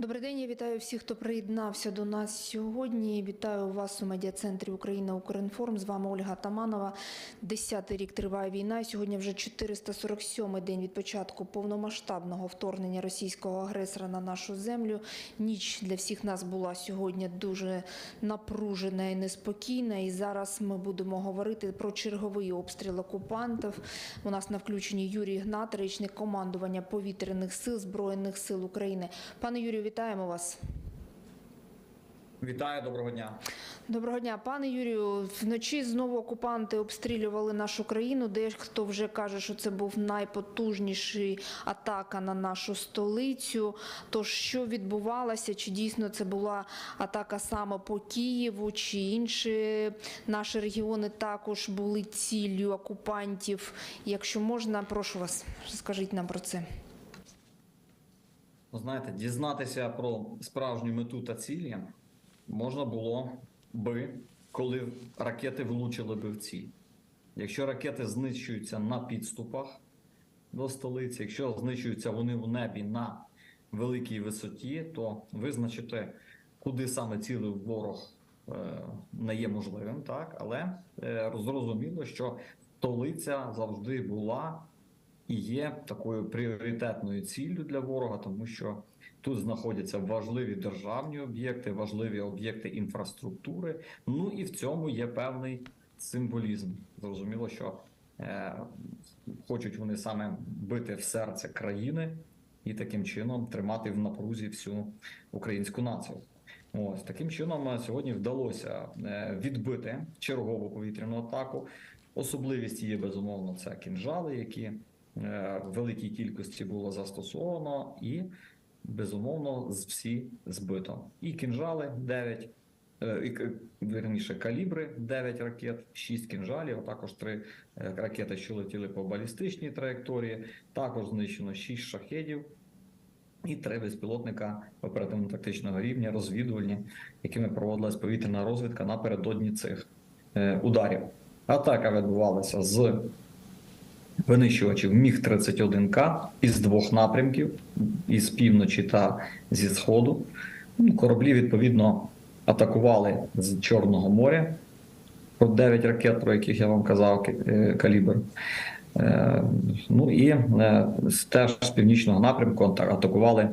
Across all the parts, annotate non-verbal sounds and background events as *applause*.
Добрий день, я вітаю всіх, хто приєднався до нас сьогодні. Вітаю вас у медіа-центрі Україна Укрінформ. З вами Ольга Таманова. Десятий рік триває війна. Сьогодні вже 447-й день від початку повномасштабного вторгнення російського агресора на нашу землю. Ніч для всіх нас була сьогодні дуже напружена і неспокійна. І зараз ми будемо говорити про черговий обстріл окупантів. У нас на включенні Юрій Гнат, речник командування повітряних сил Збройних сил України. Пане Юрію, вітаємо вас. Вітаю, доброго дня. Доброго дня, пане Юрію. Вночі знову окупанти обстрілювали нашу країну. Дехто вже каже, що це був найпотужніший атака на нашу столицю. Тож що відбувалося? Чи дійсно це була атака саме по Києву, чи інші наші регіони також були ціллю окупантів? Якщо можна, прошу вас, скажіть нам про це. Ну, Знаєте, дізнатися про справжню мету та цілі можна було би, коли ракети влучили би в ціль. Якщо ракети знищуються на підступах до столиці, якщо знищуються вони в небі на великій висоті, то визначити, куди саме цілив ворог е, не є можливим, так але е, зрозуміло, що столиця завжди була і є такою пріоритетною ціллю для ворога, тому що тут знаходяться важливі державні об'єкти, важливі об'єкти інфраструктури. Ну і в цьому є певний символізм. Зрозуміло, що е, хочуть вони саме бити в серце країни і таким чином тримати в напрузі всю українську націю. Ось таким чином е, сьогодні вдалося е, відбити чергову повітряну атаку. Особливість є безумовно це кінжали, які в великій кількості було застосовано, і безумовно всі збито. І кінжали 9, е, і, вірніше, калібри 9 ракет, 6 кінжалів, а також 3 ракети, що летіли по балістичній траєкторії. Також знищено 6 шахедів. І три безпілотника оперативно-тактичного рівня, розвідувальні, якими проводилась повітряна розвідка напередодні цих е, ударів. Атака відбувалася з винищувачів Міг-31К із двох напрямків, із півночі та зі сходу. Ну, Кораблі, відповідно, атакували з Чорного моря. Про 9 ракет, про яких я вам казав, е, калібр. Е, Ну і е, теж з північного напрямку атакували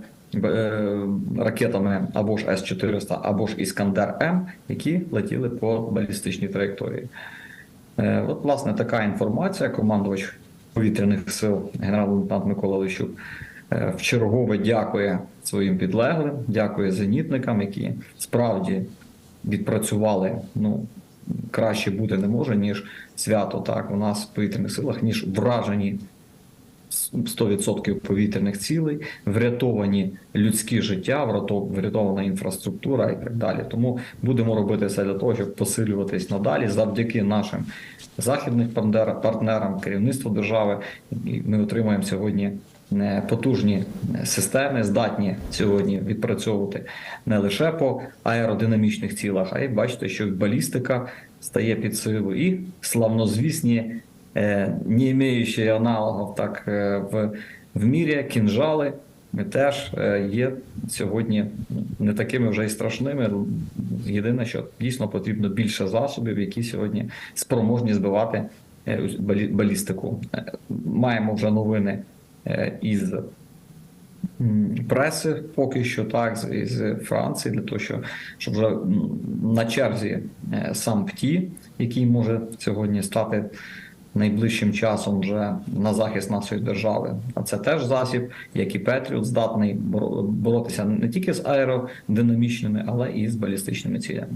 ракетами або ж С-400, або ж Іскандер М, які летіли по балістичній траєкторії. От, власне, така інформація. Командувач повітряних сил генерал-лейтенант Микола Лищук е, вчергове дякує своїм підлеглим, дякує зенітникам, які справді відпрацювали. Ну краще бути не може, ніж свято. Так, у нас в повітряних силах, ніж вражені 100% повітряних цілей, врятовані людські життя, врятована інфраструктура і так далі. Тому будемо робити все для того, щоб посилюватись надалі завдяки нашим західним партнерам, керівництву держави. Ми отримуємо сьогодні е, потужні е, системи, здатні сьогодні відпрацьовувати не лише по аеродинамічних цілах, а й бачите, що балістика стає під силу і славнозвісні не имеющие аналогов так е, в, в мірі, кінжали теж е, є сьогодні не такими вже й страшними. Єдине, що дійсно потрібно більше засобів, які сьогодні спроможні збивати е, балістику. Е, Маємо вже новини е, із преси поки що так з, Франції, для того, що, щоб вже на черзі е, сам ПТІ, який може сьогодні стати найближчим часом вже на захист нашої держави. А це теж засіб, як і Петріот, здатний боро- боротися не тільки з аеродинамічними, але і з балістичними цілями.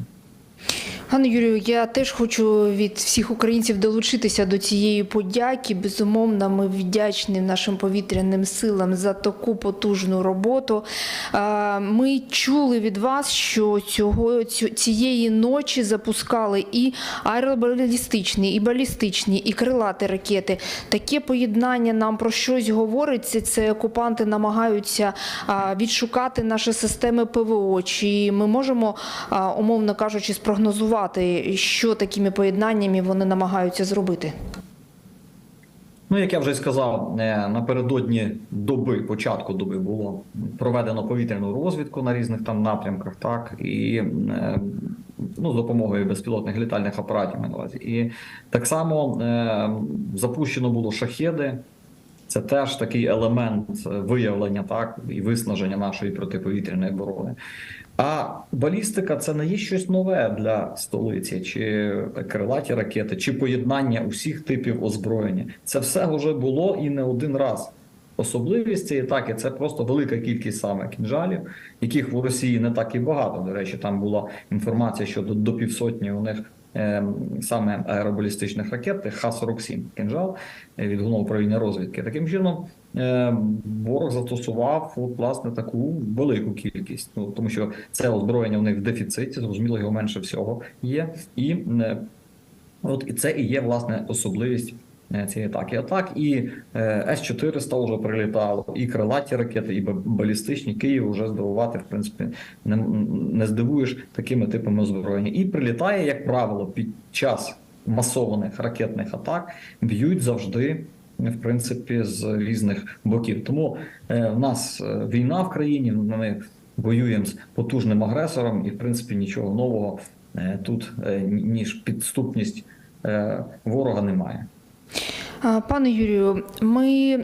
Пане Юрію, я теж хочу від всіх українців долучитися до цієї подяки. Безумовно, ми вдячні нашим повітряним силам за таку потужну роботу. Ми чули від вас, що цього цієї ночі запускали і аеробалістичні, і балістичні, і крилаті ракети. Таке поєднання нам про щось говорить. Це, це окупанти намагаються відшукати наші системи ПВО. Чи ми можемо, умовно кажучи, спрогнозувати, що такими поєднаннями вони намагаються зробити? Ну, як я вже сказав, е, напередодні доби, початку доби було проведено повітряну розвідку на різних там напрямках, так і е, ну, з допомогою безпілотних літальних апаратів на увазі. І так само е, запущено було шахеди. Це теж такий елемент виявлення так і виснаження нашої протиповітряної оборони. А балістика це не є щось нове для столиці, чи крилаті ракети, чи поєднання усіх типів озброєння. Це все вже було і не один раз. Особливість цієї атаки це просто велика кількість саме кінжалів, яких в Росії не так і багато. До речі, там була інформація, що до, півсотні у них ем, саме аеробалістичних ракет, Х-47 кінжал е, від головного управління розвідки. Таким чином, е, ворог застосував от, власне таку велику кількість. Ну тому що це озброєння у них в дефіциті, зрозуміло, його менше всього є, і е, от і це і є власне особливість. е, Цієї атаки. А так і е, С-400 вже прилітало, і крилаті ракети, і балістичні Київ вже здивувати, в принципі, не, не здивуєш такими типами озброєння. І прилітає, як правило, під час масованих ракетних атак б'ють завжди, в принципі, з різних боків. Тому е, в нас е, війна в країні, ми воюємо з потужним агресором, і в принципі нічого нового е, тут ніж підступність ворога немає. Пане Юрію, ми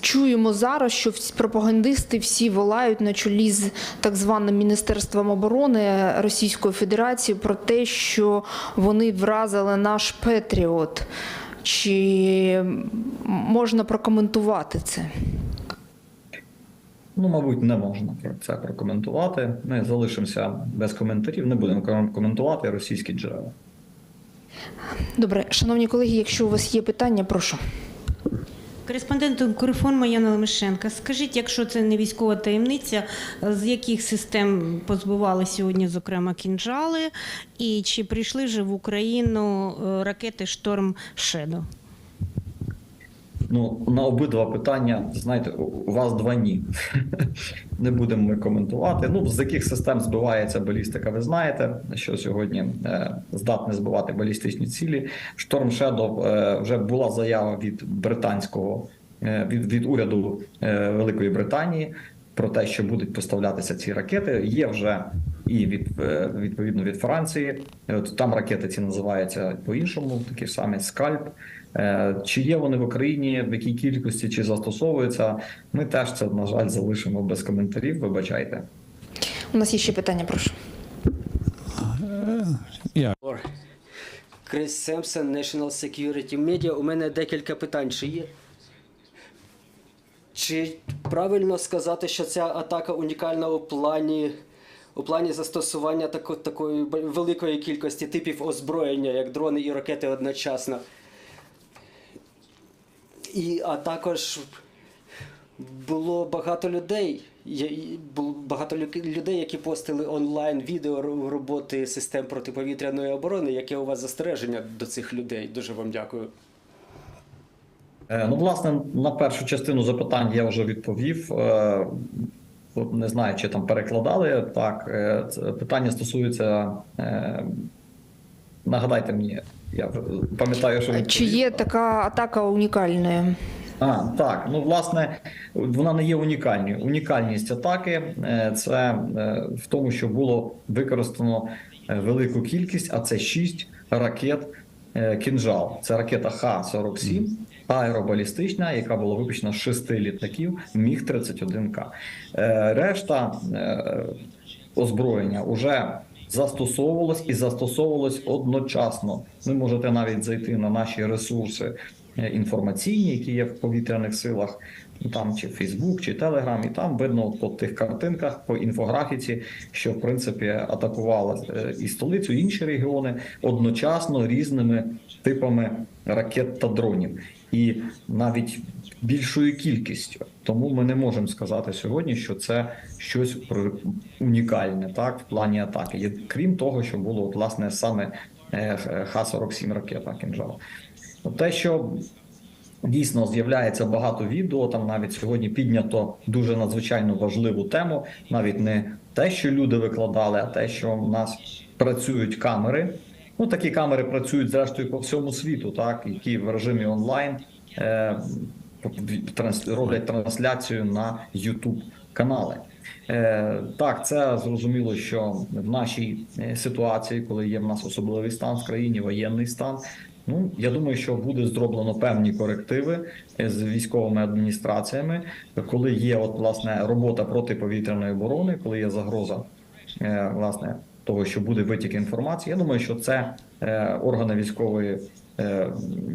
чуємо зараз, що пропагандисти всі волають на чолі з так званим Міністерством оборони Російської Федерації про те, що вони вразили наш Петріот. Чи можна прокоментувати це? Ну, мабуть, не можна про це прокоментувати. Ми залишимося без коментарів, не будемо коментувати російські джерела. Добре, шановні колеги, якщо у вас є питання, прошу. Кореспондент Корифон Яна Лемешенка. Скажіть, якщо це не військова таємниця, з яких систем позбували сьогодні, зокрема, кінжали, і чи прийшли вже в Україну е, ракети Шторм Шедо? Ну, на обидва питання, знаєте, у вас два ні. *laughs* Не будемо ми коментувати. Ну, з яких систем збивається балістика, ви знаєте, що сьогодні е, здатне збивати балістичні цілі. Шторм Shadow е, вже була заява від британського е, від, від уряду е, Великої Британії про те, що будуть поставлятися ці ракети. Є вже і від е, відповідно від Франції. От там ракети ці називаються по-іншому, такі ж самі скальп. Е, Чи є вони в Україні, в якій кількості, чи застосовуються? Ми теж це, на жаль, залишимо без коментарів. Вибачайте. У нас є ще питання, прошу. Крис Семпсон, National Security Media. У мене декілька питань. Чи є? Чи правильно сказати, що ця атака унікальна у плані, у плані застосування тако, такої великої кількості типів озброєння, як дрони і ракети одночасно? І, а також було багато людей. Було багато людей, які постили онлайн відео роботи систем протиповітряної оборони. Яке у вас застереження до цих людей? Дуже вам дякую. Е, Ну, власне, на першу частину запитань я вже відповів. От Не знаю, чи там перекладали. Так, е, питання стосується. е, Нагадайте мені, я пам'ятаю, що Чи є така атака унікальною? А, так, ну власне, вона не є унікальною. Унікальність атаки е, це в тому, що було використано велику кількість, а це 6 ракет кінжал. Це ракета Х-47, аеробалістична, яка була випущена з шести літаків Міг-31К. Е, Решта е, озброєння вже застосовувалось і застосовувалось одночасно. Ви можете навіть зайти на наші ресурси інформаційні, які є в повітряних силах, ну, там чи Фейсбук, чи Телеграм, і там видно по тих картинках, по інфографіці, що в принципі атакувала е, і столицю, і інші регіони одночасно різними типами ракет та дронів, і навіть більшою кількістю. Тому ми не можемо сказати сьогодні, що це щось унікальне, так в плані атаки. Крім того, що було от, власне саме е, Х-47 ракета «Кінжал». Те, що дійсно з'являється багато відео, там навіть сьогодні піднято дуже надзвичайно важливу тему, навіть не те, що люди викладали, а те, що в нас працюють камери. Ну, такі камери працюють зрештою по всьому світу, так, які в режимі онлайн е, транс- роблять трансляцію на YouTube канали. Е, Так, це зрозуміло, що в нашій е, ситуації, коли є в нас особливий стан в країні, воєнний стан. Ну я думаю, що буде зроблено певні корективи е, з військовими адміністраціями, коли є от власне робота протиповітряної оборони, коли є загроза е, власне того, що буде витік інформації. Я думаю, що це е, органи військової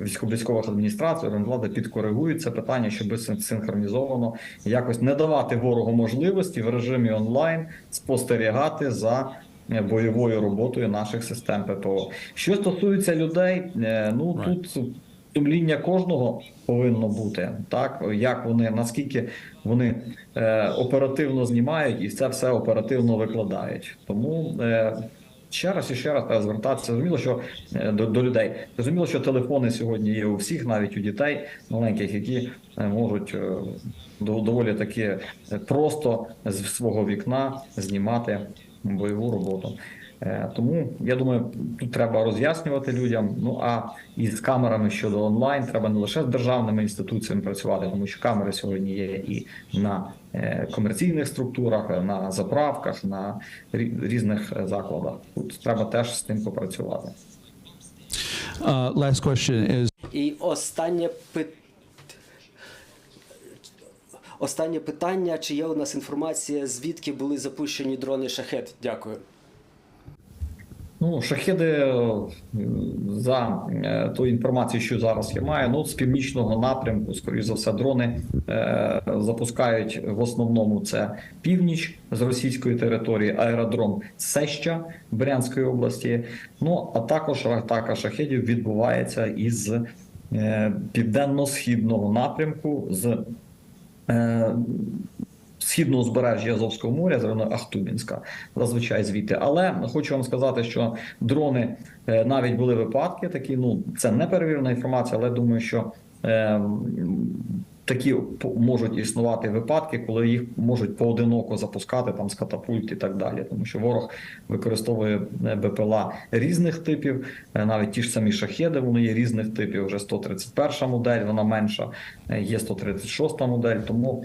військово- військових адміністрацій, орган влади підкоригують це питання, щоб син- синхронізовано якось не давати ворогу можливості в режимі онлайн спостерігати за бойовою роботою наших систем ППО. Що стосується людей, е, ну тут сумління кожного повинно бути так, як вони наскільки вони е, оперативно знімають і це все оперативно викладають. Тому е, ще раз і ще раз звертатися. Зрозуміло, що е, до, до людей зрозуміло, що телефони сьогодні є у всіх, навіть у дітей маленьких, які е, можуть е, до- доволі таки е, просто з свого вікна знімати бойову роботу. Е, Тому я думаю, тут треба роз'яснювати людям. Ну а із камерами щодо онлайн треба не лише з державними інституціями працювати, тому що камери сьогодні є і на е, комерційних структурах, на заправках, на різних е, закладах. Тут треба теж з тим попрацювати. Uh, last question is І останнє пи- Останнє питання: чи є у нас інформація, звідки були запущені дрони шахет? Дякую. Ну, шахеди е, за е, тою інформацією, що зараз я маю, ну з північного напрямку, скоріш за все, дрони е, запускають в основному це північ з російської території, аеродром Сеща Брянської області. Ну а також атака шахедів відбувається із е, південно-східного напрямку з східного узбережжя Азовського моря, з Ахтубінська, зазвичай звідти. Але хочу вам сказати, що дрони е, навіть були випадки такі. Ну це не перевірена інформація, але думаю, що е, такі можуть існувати випадки, коли їх можуть поодиноко запускати там з катапульт і так далі, тому що ворог використовує е, БПЛА різних типів, е, навіть ті ж самі шахеди, вони є різних типів. Вже 131 модель, вона менша, е, є 136 модель. Тому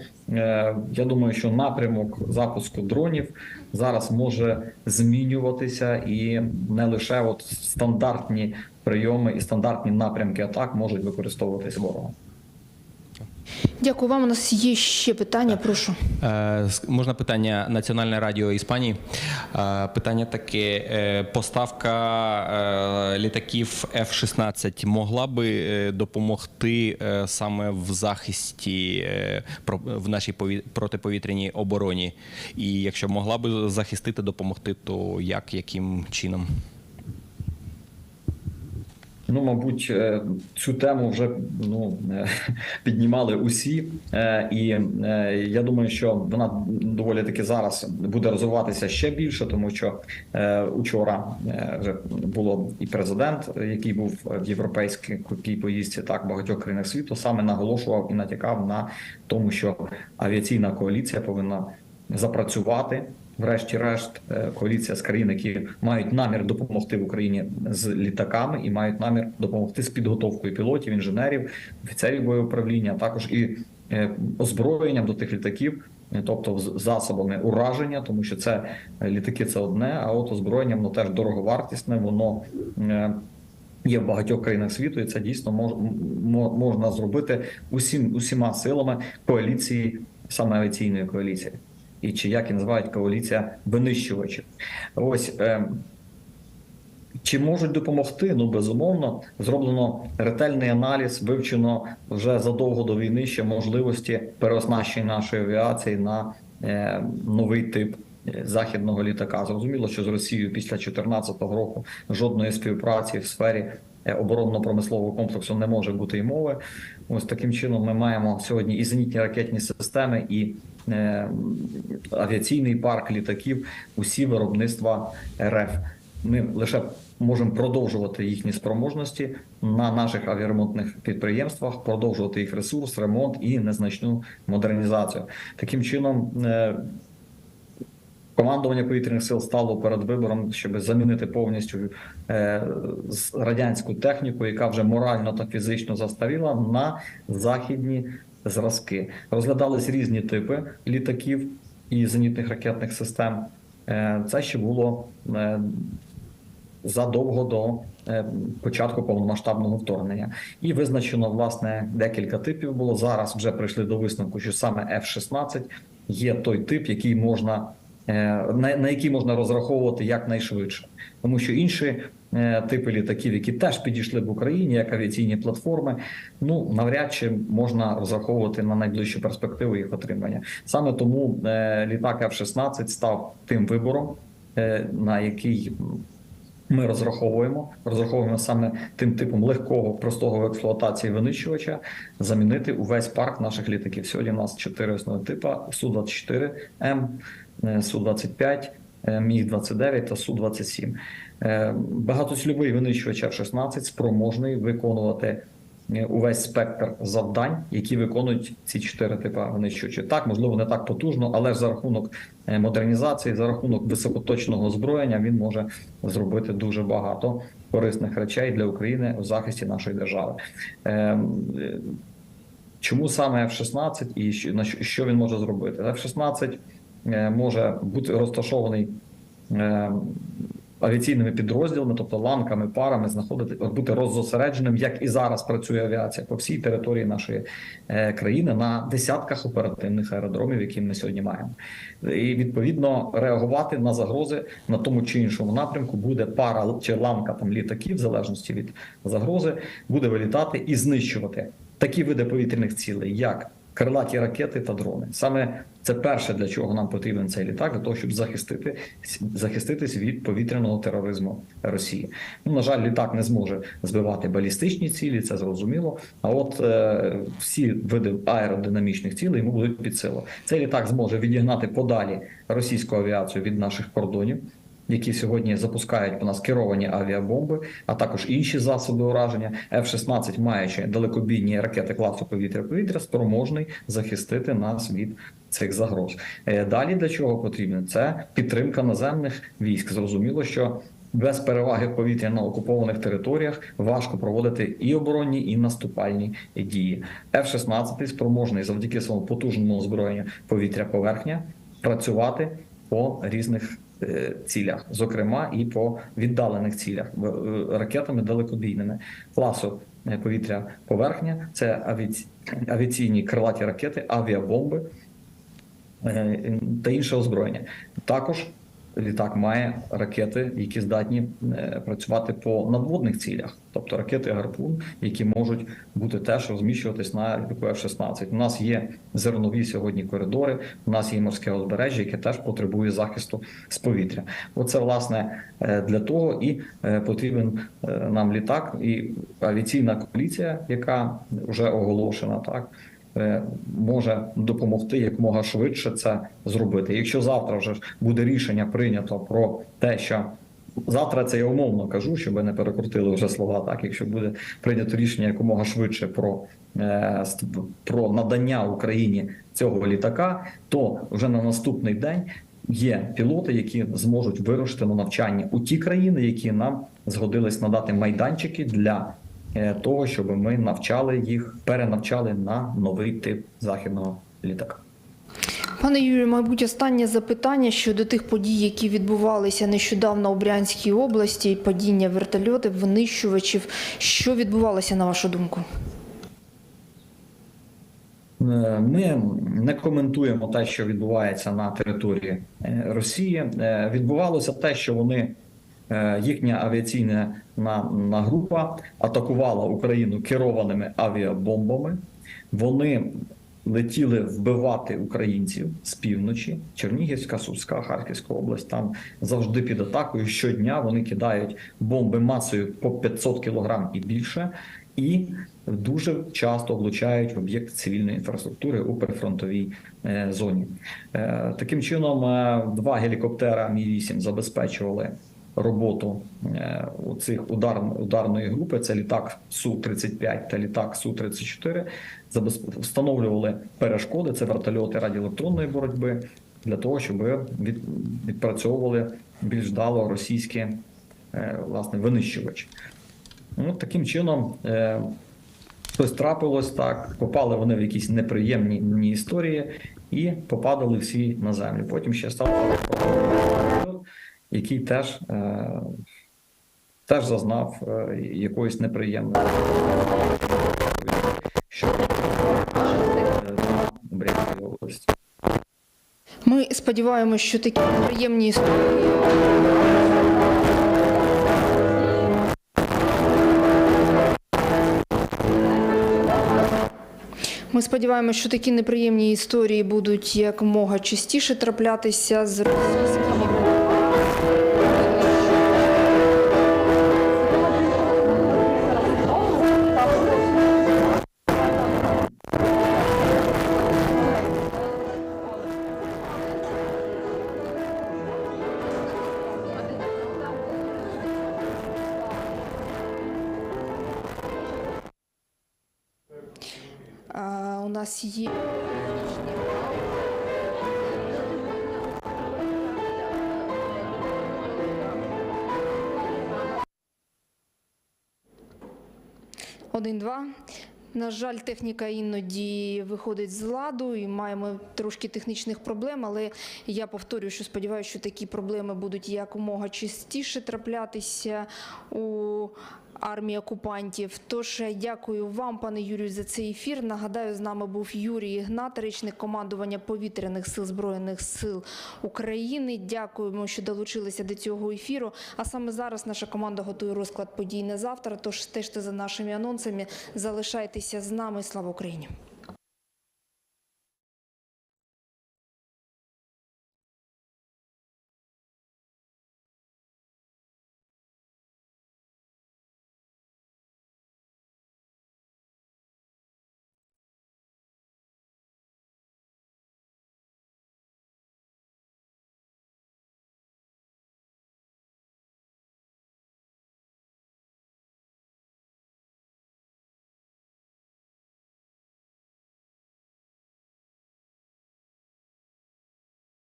я думаю, що напрямок запуску дронів зараз може змінюватися, і не лише от стандартні прийоми і стандартні напрямки атак можуть використовуватись ворогом. Дякую вам. У нас є ще питання. Прошу. Е, Можна питання Національне радіо Іспанії. Е, Питання таке: е, поставка е, літаків F-16 могла би е, допомогти е, саме в захисті е, про- в нашій пові- протиповітряній обороні? І якщо могла би захистити, допомогти, то як, яким чином? Ну, мабуть, е, цю тему вже ну е, *laughs* піднімали усі, Е, і я думаю, що вона доволі таки зараз буде розвиватися ще більше, тому що учора було і президент, який був в європейській поїздці, так багатьох країнах світу, саме наголошував і натякав на тому, що авіаційна коаліція повинна запрацювати. Врешті-решт, е, коаліція з країн, які мають намір допомогти в Україні з літаками і мають намір допомогти з підготовкою пілотів, інженерів, офіцерів боєуправління, а також і е, озброєнням до тих літаків, е, тобто засобами ураження, тому що це літаки це одне, а от озброєння воно теж дороговартісне, воно. Є в багатьох країнах світу, і це дійсно мож, можна зробити усім усіма силами коаліції, саме авіаційної коаліції, і чи як її називають коаліція винищувачів. Ось е, чи можуть допомогти? Ну безумовно, зроблено ретельний аналіз, вивчено вже задовго до війни ще можливості переоснащення нашої авіації на е, новий тип е, західного літака. Зрозуміло, що з Росією після 2014 року жодної співпраці в сфері оборонно-промислового комплексу не може бути й мови. Ось таким чином ми маємо сьогодні і зенітні ракетні системи, і е, авіаційний парк літаків, усі виробництва РФ. Ми лише можемо продовжувати їхні спроможності на наших авіаремонтних підприємствах, продовжувати їх ресурс, ремонт і незначну модернізацію. Таким чином, е, Командування повітряних сил стало перед вибором, щоб замінити повністю е, радянську техніку, яка вже морально та фізично застаріла, на західні зразки. Розглядались різні типи літаків і зенітних ракетних систем. Е, Це ще було е, задовго до початку повномасштабного вторгнення. І визначено власне декілька типів було. Зараз вже прийшли до висновку, що саме F-16 є той тип, який можна на, на який можна розраховувати якнайшвидше, тому що інші. е, Типи літаків, які теж підійшли в Україні, як авіаційні платформи, ну навряд чи можна розраховувати на найближчу перспективу їх отримання. Саме тому е, літак F-16 став тим вибором, е, на який ми розраховуємо, розраховуємо саме тим типом легкого, простого в експлуатації винищувача замінити увесь парк наших літаків. Сьогодні у нас чотири основні типа: Су-24М, е, Су-25, е, Міг-29 та Су-27. Е, Багатоцільовий винищувач F-16 спроможний виконувати е, увесь спектр завдань, які виконують ці чотири типи винищувачів. Так, можливо, не так потужно, але за рахунок е, модернізації, за рахунок високоточного озброєння, він може зробити дуже багато корисних речей для України у захисті нашої держави. Е, е, Чому саме F-16 і що- він може зробити? F-16 е, може бути розташований е, авіаційними підрозділами, тобто ланками, парами, знаходити бути роззосередженим, як і зараз працює авіація по всій території нашої е, країни на десятках оперативних аеродромів, які ми сьогодні маємо. І відповідно реагувати на загрози на тому чи іншому напрямку буде пара чи ланка там літаків, в залежності від загрози, буде вилітати і знищувати такі види повітряних цілей, як крилаті ракети та дрони. Саме це перше, для чого нам потрібен цей літак, для того, щоб захистити захиститись від повітряного тероризму Росії. Ну на жаль, літак не зможе збивати балістичні цілі, це зрозуміло. А от е, всі види аеродинамічних цілей йому будуть під силу. Цей літак зможе відігнати подалі російську авіацію від наших кордонів. Які сьогодні запускають у нас керовані авіабомби, а також інші засоби ураження. F-16, маючи далекобійні ракети класу повітря-повітря, спроможний захистити нас від цих загроз. Е, Далі для чого потрібно? Це підтримка наземних військ. Зрозуміло, що без переваги повітря на окупованих територіях важко проводити і оборонні, і наступальні дії. F-16 спроможний завдяки своєму потужному озброєнню повітря-поверхня працювати по різних е, цілях, зокрема і по віддалених цілях е, ракетами далекобійними класу е, повітря-поверхня. Це авіаці- авіаційні крилаті ракети, авіабомби та інше озброєння. Також літак має ракети, які здатні е, працювати по надводних цілях, тобто ракети гарпун, які можуть бути теж розміщуватись на літаку F-16. У нас є зернові сьогодні коридори. У нас є морське узбережжя, яке теж потребує захисту з повітря. Оце власне е, для того і е, потрібен нам літак і авіаційна коаліція, яка вже оголошена, так може допомогти якомога швидше це зробити. Якщо завтра вже буде рішення прийнято про те, що завтра це я умовно кажу, щоб не перекрутили вже слова. Так, якщо буде прийнято рішення якомога швидше про, е, про надання Україні цього літака, то вже на наступний день. Є пілоти, які зможуть вирушити на навчання у ті країни, які нам згодились надати майданчики для е, того, щоб ми навчали їх, перенавчали на новий тип західного літака. Пане Юрію, мабуть, останнє запитання щодо тих подій, які відбувалися нещодавно у Брянській області, падіння вертольотів, винищувачів. Що відбувалося на вашу думку? Е, Ми не коментуємо те, що відбувається на території е, Росії. Е, Відбувалося те, що вони е, їхня авіаційна на, на група атакувала Україну керованими авіабомбами. Вони летіли вбивати українців з півночі, Чернігівська, Сумська, Харківська область. Там завжди під атакою. Щодня вони кидають бомби масою по 500 кілограм і більше, і дуже часто влучають в об'єкт цивільної інфраструктури у прифронтовій е, зоні. Е, Таким чином, е, два гелікоптера Мі 8 забезпечували роботу е, цих удар, ударної групи. Це літак Су 35 та літак Су 34 Забез- встановлювали перешкоди. Це вертольоти радіоелектронної боротьби, для того, щоб від, відпрацьовували більш вдало російські е, власне винищувачі. Ну, таким чином, е, щось трапилось так, попали вони в якісь неприємні історії і попадали всі на землю. Потім ще став який теж, е, теж зазнав е, якоїсь неприємної що Брянській області. Ми сподіваємося, що такі неприємні історії. Ми сподіваємося, що такі неприємні історії будуть якомога частіше траплятися з російськими. Нас є. Один-два. На жаль, техніка іноді виходить з ладу і маємо трошки технічних проблем, але я повторюю, що сподіваюся, що такі проблеми будуть якомога частіше траплятися у армії окупантів. Тож дякую вам, пане Юрію, за цей ефір. Нагадаю, з нами був Юрій Ігнат, речник командування повітряних сил збройних сил України. Дякуємо, що долучилися до цього ефіру. А саме зараз наша команда готує розклад подій на завтра. Тож стежте за нашими анонсами. Залишайтеся з нами. Слава Україні!